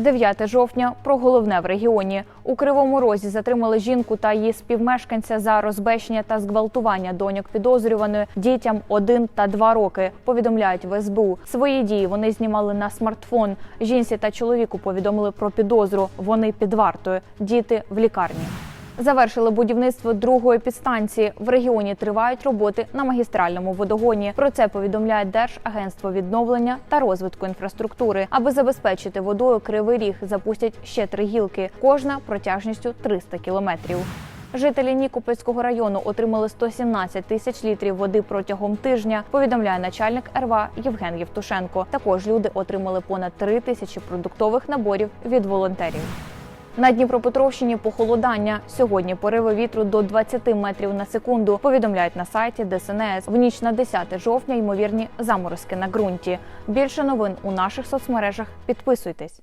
9 жовтня про головне в регіоні. У Кривому Розі затримали жінку та її співмешканця за розбещення та зґвалтування доньок підозрюваної дітям 1 та 2 роки. Повідомляють в СБУ. Свої дії вони знімали на смартфон. Жінці та чоловіку повідомили про підозру. Вони під вартою. Діти в лікарні. Завершили будівництво другої підстанції. В регіоні тривають роботи на магістральному водогоні. Про це повідомляє Держагентство відновлення та розвитку інфраструктури. Аби забезпечити водою кривий ріг, запустять ще три гілки, кожна протяжністю 300 кілометрів. Жителі Нікопольського району отримали 117 тисяч літрів води протягом тижня. Повідомляє начальник РВА Євген Євтушенко. Також люди отримали понад 3 тисячі продуктових наборів від волонтерів. На Дніпропетровщині похолодання. Сьогодні пориви вітру до 20 метрів на секунду. Повідомляють на сайті ДСНС. В ніч на 10 жовтня ймовірні заморозки на ґрунті. Більше новин у наших соцмережах. Підписуйтесь.